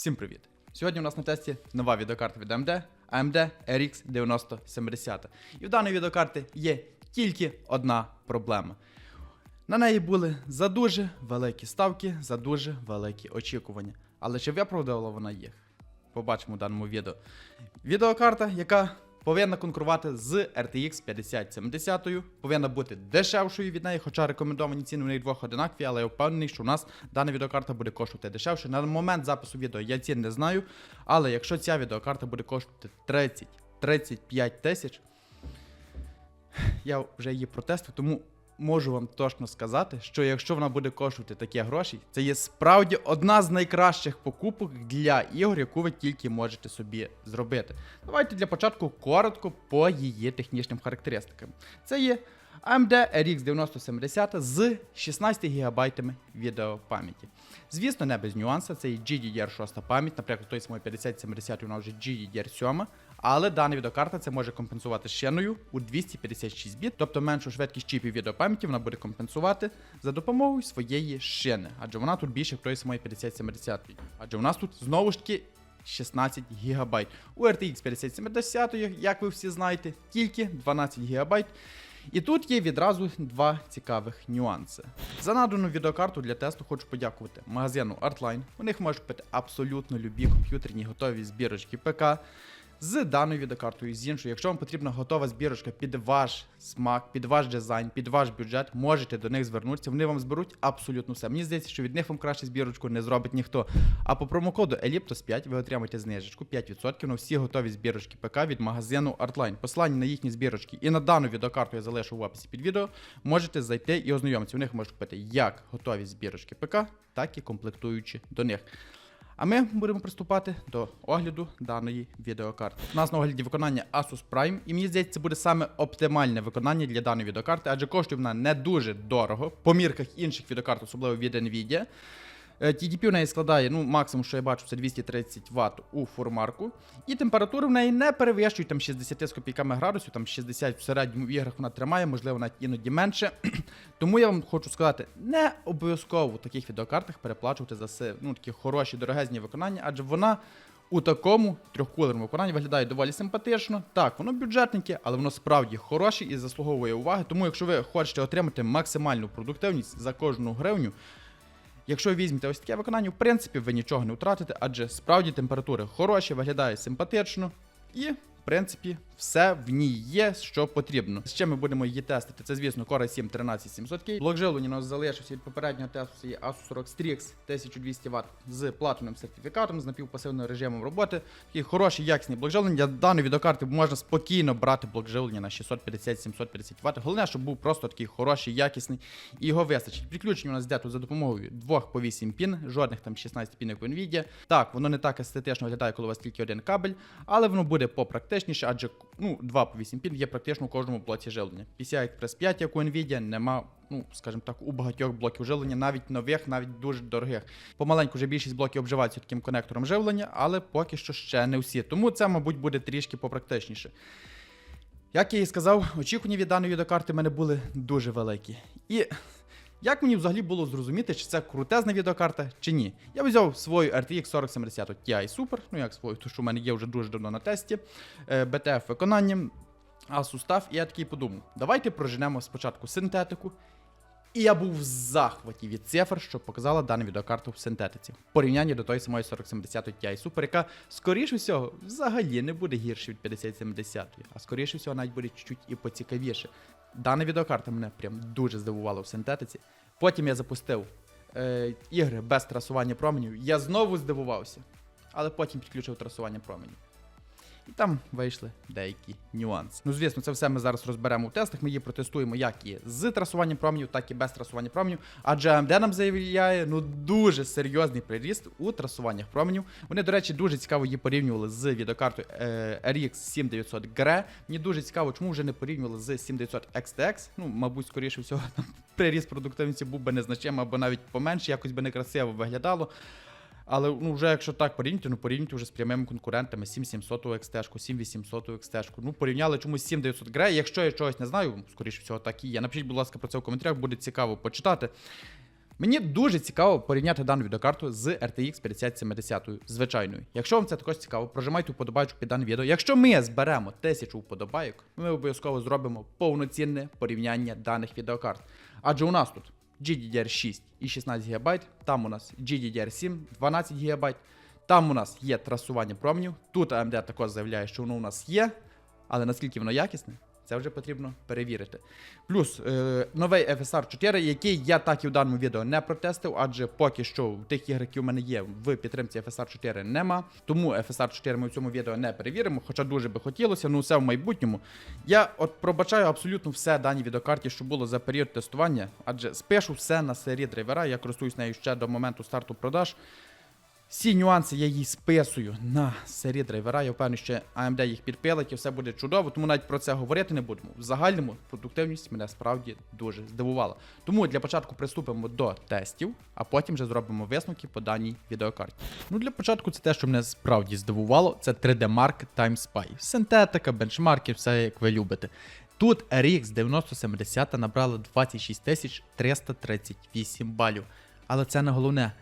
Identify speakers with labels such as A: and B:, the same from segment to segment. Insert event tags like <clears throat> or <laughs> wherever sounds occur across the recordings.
A: Всім привіт! Сьогодні у нас на тесті нова відеокарта від AMD AMD RX 9070. І в даної відеокарти є тільки одна проблема. На неї були за дуже великі ставки, за дуже великі очікування. Але чи виправдала вона їх? Побачимо в даному відео. Відеокарта, яка повинна конкурувати з RTX 5070, повинна бути дешевшою від неї, хоча рекомендовані ціни у них двох одинакові, але я впевнений, що у нас дана відеокарта буде коштувати дешевше. На момент запису відео я цін не знаю, але якщо ця відеокарта буде коштувати 30-35 тисяч, я вже її протестив, тому можу вам точно сказати, що якщо вона буде коштувати такі гроші, це є справді одна з найкращих покупок для ігор, яку ви тільки можете собі зробити. Давайте для початку коротко по її технічним характеристикам. Це є AMD RX 9070 з 16 ГБ відеопам'яті. Звісно, не без нюансу, це і GDDR6 пам'ять, наприклад, той самої 5070 вона вже GDDR7, але дана відеокарта це може компенсувати шиною у 256 біт, тобто меншу швидкість чіпів відеопам'яті вона буде компенсувати за допомогою своєї шини, адже вона тут більше як той самої 5070. Адже у нас тут знову ж таки 16 ГБ. У RTX 5070, як ви всі знаєте, тільки 12 ГБ. І тут є відразу два цікавих нюанси. За надану відеокарту для тесту хочу подякувати магазину Artline. У них можуть бути абсолютно любі комп'ютерні готові збірочки ПК з даною відеокартою, з іншою. Якщо вам потрібна готова збірочка під ваш смак, під ваш дизайн, під ваш бюджет, можете до них звернутися. Вони вам зберуть абсолютно все. Мені здається, що від них вам краще збірочку не зробить ніхто. А по промокоду Elliptos 5 ви отримаєте знижечку 5% на всі готові збірочки ПК від магазину Artline. Посилання на їхні збірочки і на дану відеокарту я залишу в описі під відео. Можете зайти і ознайомитися. У них можуть купити як готові збірочки ПК, так і комплектуючі до них. А ми будемо приступати до огляду даної відеокарти. У нас на огляді виконання Asus Prime, і мені здається, це буде саме оптимальне виконання для даної відеокарти, адже коштує вона не дуже дорого по мірках інших відеокарт, особливо від Nvidia. Е, TDP в неї складає, ну, максимум, що я бачу, це 230 Вт у формарку. І температури в неї не перевищують там 60 з копійками градусів, там 60 в середньому в іграх вона тримає, можливо, навіть іноді менше. <clears throat> Тому я вам хочу сказати, не обов'язково в таких відеокартах переплачувати за ну, такі хороші, дорогезні виконання, адже вона. У такому трьохкулерному виконанні виглядає доволі симпатично. Так, воно бюджетненьке, але воно справді хороше і заслуговує уваги. Тому, якщо ви хочете отримати максимальну продуктивність за кожну гривню, Якщо візьмете ось таке виконання, в принципі, ви нічого не втратите, адже справді температури хороші, виглядає симпатично і, в принципі, все в ній є, що потрібно. Чим ми будемо її тестити? Це, звісно, Core i7 13700K. Блок живлення у нас залишився від попереднього тесту. Це є Asus ROG Strix 1200 Вт з платинним сертифікатом, з напівпасивним режимом роботи. Такий хороший, якісний блок. Для даної відеокарти можна спокійно брати блок на 650-750 Вт. Головне, щоб був просто такий хороший, якісний, і його вистачить. Підключення у нас йде за допомогою двох по 8 пін, жодних там 16 пін, як у Nvidia. Так, воно не так естетично виглядає, коли у вас тільки один кабель, але воно буде попрактичніше, адже ну, 2 по 8 пін є практично у кожному блоці живлення. PCI Express 5, як у Nvidia, нема, ну, скажімо так, у багатьох блоків живлення, навіть нових, навіть дуже дорогих. Помаленьку вже більшість блоків обживаються таким конектором живлення, але поки що ще не всі. Тому це, мабуть, буде трішки попрактичніше. Як я і сказав, очікування від даної відеокарти в мене були дуже великі. І як мені взагалі було зрозуміти, чи це крутезна відеокарта, чи ні? Я взяв свою RTX 4070 Ti Super, ну як свою, то що в мене є вже дуже давно на тесті, е, BTF виконанням, Asus TUF, і я такий подумав, давайте проженемо спочатку синтетику. І я був в захваті від цифр, що показала дана відеокарта в синтетиці. В порівнянні до тої самої 4070 Ti Super, яка, скоріше всього, взагалі не буде гірше від 5070, а скоріше всього, навіть буде чуть-чуть і поцікавіше. Дана відеокарта мене прям дуже здивувала в синтетиці. Потім я запустив е, ігри без трасування променів. Я знову здивувався, але потім підключив трасування променів. І там вийшли деякі нюанси. Ну, звісно, це все ми зараз розберемо в тестах. Ми її протестуємо як і з трасуванням променів, так і без трасування променів. Адже AMD нам заявляє ну дуже серйозний приріст у трасуваннях променів. Вони, до речі, дуже цікаво її порівнювали з відеокартою е, RX 7900 GRE. Мені дуже цікаво, чому вже не порівнювали з 7900 XTX. Ну, мабуть, скоріше всього, <laughs> там приріст продуктивності був би незначим або навіть поменше, якось би некрасиво виглядало. Але ну, вже якщо так порівняти, ну порівняти вже з прямими конкурентами 7700 XT, 7800 XT. Ну, порівняли чомусь 7900 грей. Якщо я чогось не знаю, скоріше всього так і є. Напишіть, будь ласка, про це в коментарях, буде цікаво почитати. Мені дуже цікаво порівняти дану відеокарту з RTX 5070 звичайною. Якщо вам це також цікаво, прожимайте вподобайку під дане відео. Якщо ми зберемо 1000 вподобайок, ми обов'язково зробимо повноцінне порівняння даних відеокарт. Адже у нас тут GDDR6 і 16 ГБ, там у нас GDDR7 12 ГБ, там у нас є трасування променів. Тут AMD також заявляє, що воно у нас є, але наскільки воно якісне, це вже потрібно перевірити. Плюс е, новий FSR 4, який я так і в даному відео не протестив, адже поки що в тих іграх, які у мене є, в підтримці FSR 4 нема. Тому FSR 4 ми в цьому відео не перевіримо, хоча дуже би хотілося, ну все в майбутньому. Я от пробачаю абсолютно все даній відеокарті, що було за період тестування, адже спишу все на серії драйвера, я користуюсь нею ще до моменту старту продаж. Всі нюанси я їй списую на сері драйвера. Я впевнений, що AMD їх підпилить і все буде чудово, тому навіть про це говорити не будемо. В загальному продуктивність мене справді дуже здивувала. Тому для початку приступимо до тестів, а потім вже зробимо висновки по даній відеокарті. Ну для початку це те, що мене справді здивувало, це 3D Mark Time Spy. Синтетика, бенчмарки, все як ви любите. Тут RX 9070 набрала 26 338 балів. Але це не головне.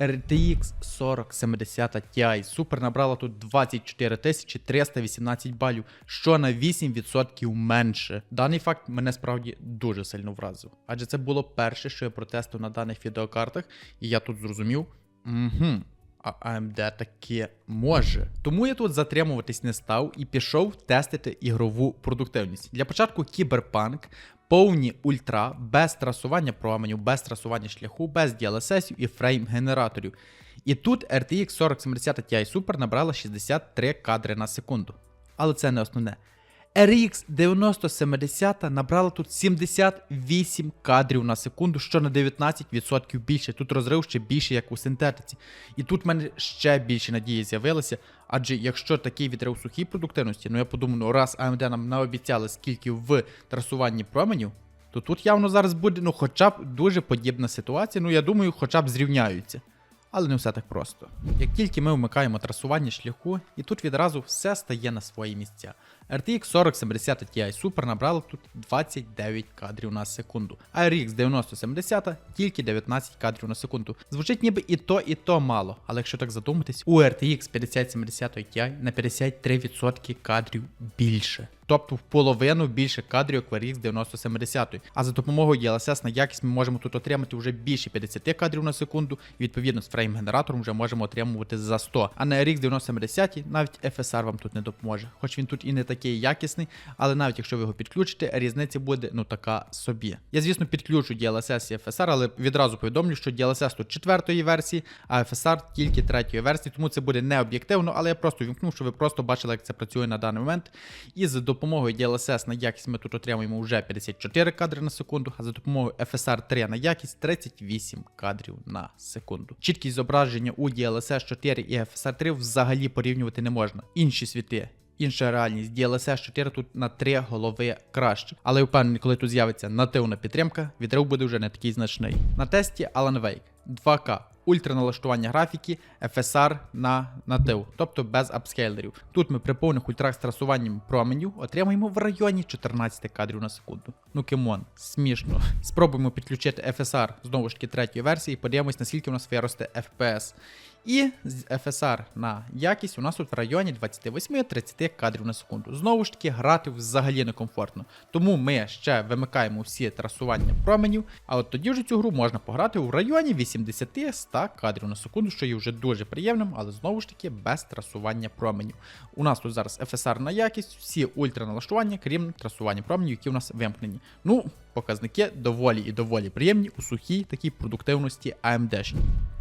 A: RTX 4070 Ti Супер набрала тут 24 318 балів, що на 8% менше. Даний факт мене справді дуже сильно вразив. Адже це було перше, що я протестив на даних відеокартах, і я тут зрозумів. Угу. А AMD таке може. Тому я тут затримуватись не став і пішов тестити ігрову продуктивність. Для початку Кіберпанк, повні ультра, без трасування променів, без трасування шляху, без DLSS і фрейм-генераторів. І тут RTX 4070 Ti Super набрала 63 кадри на секунду. Але це не основне. RX 9070 набрала тут 78 кадрів на секунду, що на 19% більше. Тут розрив ще більше, як у синтетиці. І тут в мене ще більше надії з'явилося. Адже якщо такий відрив сухій продуктивності, ну я подумав, ну раз AMD нам наобіцяли скільки в трасуванні променів, то тут явно зараз буде ну хоча б дуже подібна ситуація. Ну я думаю, хоча б зрівняються. Але не все так просто. Як тільки ми вмикаємо трасування шляху, і тут відразу все стає на свої місця. RTX 4070 Ti Super набрала тут 29 кадрів на секунду, а RX 9070 тільки 19 кадрів на секунду. Звучить ніби і то, і то мало, але якщо так задуматись, у RTX 5070 Ti на 53% кадрів більше. Тобто в половину більше кадрів, як в RX 9070. А за допомогою DLSS на якість ми можемо тут отримати вже більше 50 кадрів на секунду, і відповідно з фрейм-генератором вже можемо отримувати за 100. А на RX 9070 навіть FSR вам тут не допоможе. Хоч він тут і не такий якісний, але навіть якщо ви його підключите, різниця буде ну така собі. Я, звісно, підключу DLSS і FSR, але відразу повідомлю, що DLSS тут четвертої версії, а FSR тільки третьої версії, тому це буде не об'єктивно, але я просто вімкнув, щоб ви просто бачили, як це працює на даний момент. І з допомогою DLSS на якість ми тут отримуємо вже 54 кадри на секунду, а за допомогою FSR 3 на якість 38 кадрів на секунду. Чіткість зображення у DLSS 4 і FSR 3 взагалі порівнювати не можна. Інші світи. Інша реальність DLSS 4 тут на 3 голови краще. Але я впевнений, коли тут з'явиться нативна підтримка, відрив буде вже не такий значний. На тесті Alan Wake 2К. Ультраналаштування графіки, FSR на натив, тобто без апскейлерів. Тут ми при повних ультрах з трасуванням променів отримаємо в районі 14 кадрів на секунду. Ну кемон, смішно. Спробуємо підключити FSR знову ж таки третьої версії, і подивимось, наскільки у нас виросте FPS. І з FSR на якість у нас тут в районі 28-30 кадрів на секунду. Знову ж таки, грати взагалі некомфортно. Тому ми ще вимикаємо всі трасування променів, а от тоді вже цю гру можна пограти у районі 80-100 кадрів на секунду, що є вже дуже приємним, але знову ж таки без трасування променів. У нас тут зараз FSR на якість, всі ультраналаштування, крім трасування променів, які у нас вимкнені. Ну, показники доволі і доволі приємні у сухій такій продуктивності AMD.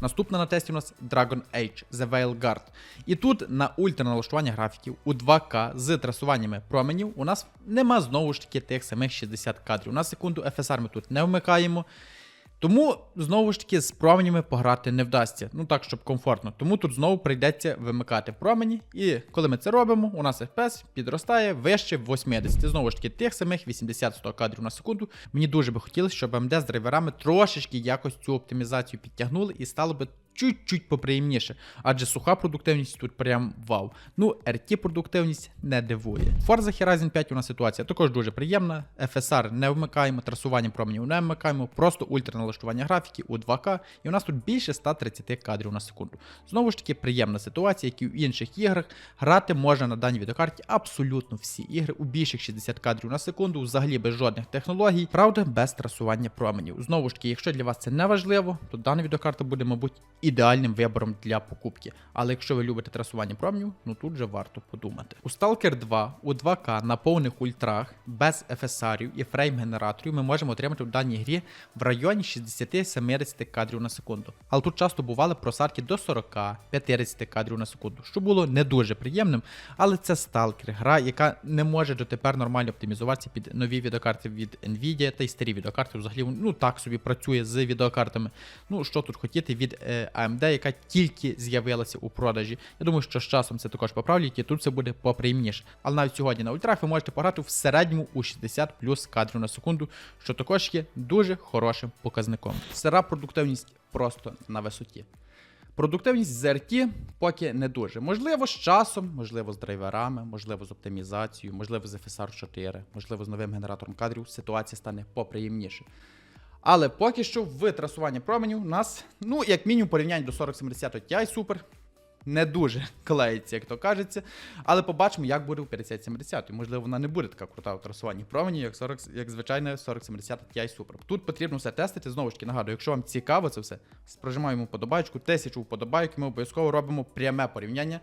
A: Наступна на тесті у нас Dragon Age The Veil Guard. І тут на ультраналаштування графіків у 2К з трасуваннями променів у нас нема знову ж таки тих самих 60 кадрів на секунду. FSR ми тут не вмикаємо. Тому знову ж таки з променями пограти не вдасться. Ну так, щоб комфортно. Тому тут знову прийдеться вимикати промені. І коли ми це робимо, у нас FPS підростає вище 80. Знову ж таки, тих самих 80-100 кадрів на секунду. Мені дуже би хотілося, щоб AMD з драйверами трошечки якось цю оптимізацію підтягнули і стало би чуть-чуть поприємніше, адже суха продуктивність тут прям вау. Ну, RT продуктивність не дивує. Forza Horizon 5 у нас ситуація також дуже приємна. FSR не вмикаємо, трасування променів не вмикаємо, просто ультраналаштування графіки у 2К, і у нас тут більше 130 кадрів на секунду. Знову ж таки, приємна ситуація, як і в інших іграх. Грати можна на даній відеокарті абсолютно всі ігри у більших 60 кадрів на секунду, взагалі без жодних технологій, правда, без трасування променів. Знову ж таки, якщо для вас це не важливо, то дана відеокарта буде, мабуть, ідеальним вибором для покупки. Але якщо ви любите трасування променів, ну тут же варто подумати. У Stalker 2 у 2К на повних ультрах без FSR і фрейм-генераторів ми можемо отримати в даній грі в районі 60-70 кадрів на секунду. Але тут часто бували просадки до 40-50 кадрів на секунду, що було не дуже приємним. Але це Stalker, гра, яка не може дотепер нормально оптимізуватися під нові відеокарти від Nvidia та й старі відеокарти. Взагалі, ну так собі працює з відеокартами. Ну що тут хотіти від е, AMD, яка тільки з'явилася у продажі. Я думаю, що з часом це також поправлять, і тут це буде поприємніше. Але навіть сьогодні на ультрах ви можете пограти в середньому у 60 плюс кадрів на секунду, що також є дуже хорошим показником. Сира продуктивність просто на висоті. Продуктивність з RT поки не дуже. Можливо, з часом, можливо, з драйверами, можливо, з оптимізацією, можливо, з FSR 4, можливо, з новим генератором кадрів ситуація стане поприємніше. Але поки що в трасуванні променів у нас, ну, як мінімум, порівняння до 4070 Ti Super не дуже <laughs> клеїться, як то кажеться. Але побачимо, як буде у 5070. Можливо, вона не буде така крута у трасуванні променів, як 40, як звичайна 4070 Ti Super. Тут потрібно все тестити. Знову ж таки, нагадую, якщо вам цікаво це все, прожимаємо вподобайку, тисячу вподобайок, ми обов'язково робимо пряме порівняння.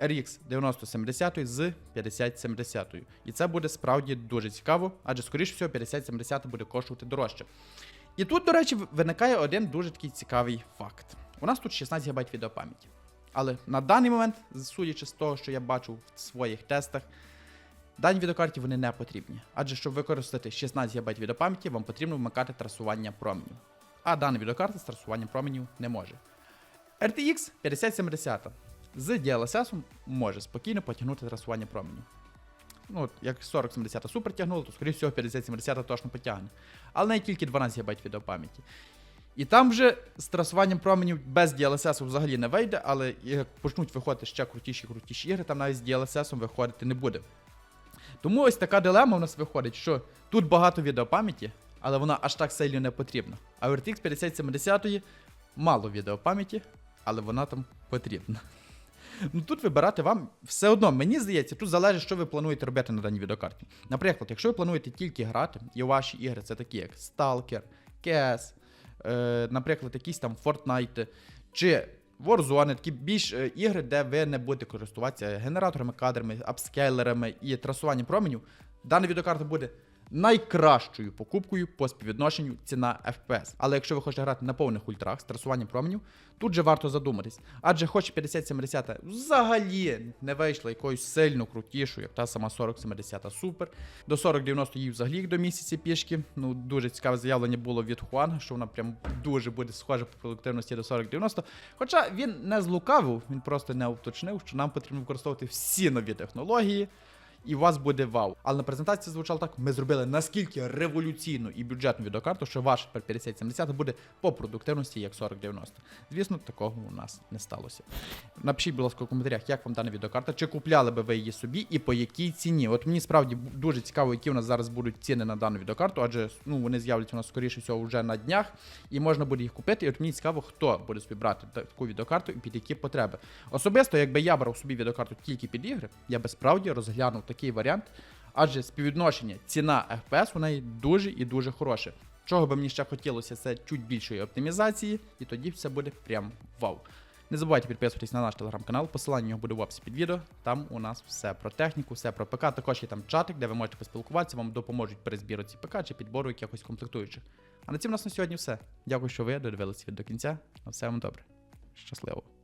A: RX 9070 з 5070. І це буде справді дуже цікаво, адже, скоріш всього, 5070 буде коштувати дорожче. І тут, до речі, виникає один дуже такий цікавий факт. У нас тут 16 ГБ відеопам'яті. Але на даний момент, судячи з того, що я бачу в своїх тестах, дані відеокарті вони не потрібні. Адже щоб використати 16 ГБ відеопам'яті, вам потрібно вмикати трасування променів. А дана відеокарта з трасуванням променів не може. RTX 5070 з DLSS може спокійно потягнути трасування променів. Ну, як 4070 супер тягнуло, то, скоріше всього, 5070 точно потягне. Але не тільки 12 ГБ відеопам'яті. І там вже з трасуванням променів без DLSS взагалі не вийде, але як почнуть виходити ще крутіші крутіші ігри, там навіть з DLSS виходити не буде. Тому ось така дилема у нас виходить, що тут багато відеопам'яті, але вона аж так сильно не потрібна. А в RTX 5070 мало відеопам'яті, але вона там потрібна. Ну тут вибирати вам все одно, мені здається, тут залежить, що ви плануєте робити на даній відеокарті. Наприклад, якщо ви плануєте тільки грати, і ваші ігри це такі, як Stalker, CS, е, наприклад, якісь там Fortnite чи Warzone, такі більш е, ігри, де ви не будете користуватися генераторами, кадрами, апскейлерами і трасуванням променів, дана відеокарта буде найкращою покупкою по співвідношенню ціна FPS. Але якщо ви хочете грати на повних ультрах з трасуванням променів, тут же варто задуматись. Адже хоч 5070 взагалі не вийшла якоюсь сильно крутішою, як та сама 4070 Super. До 4090 їй взагалі до місяці пішки. Ну, дуже цікаве заявлення було від Хуанга, що вона прям дуже буде схожа по продуктивності до 4090. Хоча він не злукавив, він просто не уточнив, що нам потрібно використовувати всі нові технології і у вас буде вау. Але на презентації звучало так: ми зробили наскільки революційну і бюджетну відеокарту, що ваш 5070 буде по продуктивності як 4090. Звісно, такого у нас не сталося. Напишіть, будь ласка, в коментарях, як вам дана відеокарта, чи купляли би ви її собі і по якій ціні. От мені справді дуже цікаво, які у нас зараз будуть ціни на дану відеокарту, адже ну, вони з'являться у нас скоріше всього вже на днях, і можна буде їх купити. І от мені цікаво, хто буде собі брати таку відеокарту і під які потреби. Особисто, якби я брав собі відеокарту тільки під ігри, я би справді розглянув такий варіант, адже співвідношення ціна FPS у неї дуже і дуже хороше. Чого би мені ще хотілося, це чуть більшої оптимізації, і тоді все буде прям вау. Не забувайте підписуватись на наш телеграм-канал, посилання його буде в описі під відео. Там у нас все про техніку, все про ПК. Також є там чатик, де ви можете поспілкуватися, вам допоможуть при збіру ці ПК чи підбору якихось комплектуючих. А на цьому у нас на сьогодні все. Дякую, що ви додивилися до кінця. На все вам добре. Щасливо!